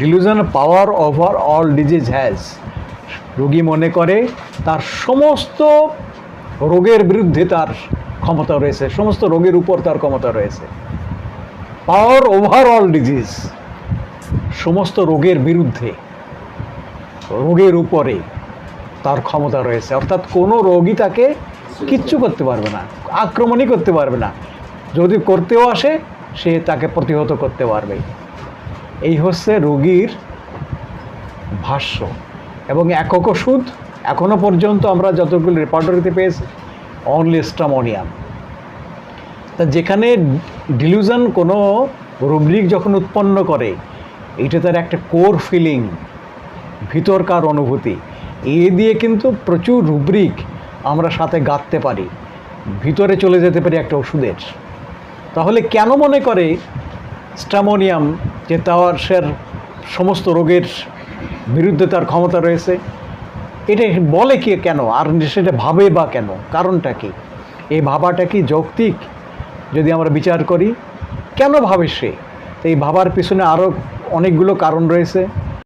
Delusion power over all disease has রোগী মনে করে, তার সমস্ত রোগের বিরুদ্ধে তার ক্ষমতা রয়েছে, সমস্ত রোগের উপর তার ক্ষমতা রয়েছে। পাওয়ার ওভার অল ডিজিজ সমস্ত রোগের বিরুদ্ধে, রোগের উপরে তার ক্ষমতা রয়েছে। অর্থাৎ কোনো রোগী তাকে কিচ্ছু করতে পারবে না, আক্রমণই করতে পারবে না। যদি করতেও আসে, সে তাকে প্রতিহত করতে পারবে। এই হচ্ছে রোগীর ভাষ্য এবং একক ওষুধ। এখনও পর্যন্ত আমরা যতগুলো রেপার্টরিতে পেয়েছি অনলি স্টামোনিয়াম তা যেখানে ডিলিউশন কোনো রুব্রিক যখন উৎপন্ন করে, এটা তার একটা কোর ফিলিং ভিতরকার অনুভূতি। এ দিয়ে কিন্তু প্রচুর রুব্রিক আমরা সাথে গাঁথতে পারি, ভিতরে চলে যেতে পারি একটা ওষুধের। তাহলে কেন মনে করে স্টামোনিয়াম যে তাওয়ারসের সমস্ত রোগের বিরুদ্ধে তার ক্ষমতা রয়েছে। এটা বলে কি কেন? আর সেটা ভাবে বা কেন? কারণটা কি? এই ভাবাটা কি যৌক্তিক? যদি আমরা বিচার করি, কেন ভাবে সে? এই ভাবার পিছনে আরও অনেকগুলো কারণ রয়েছে।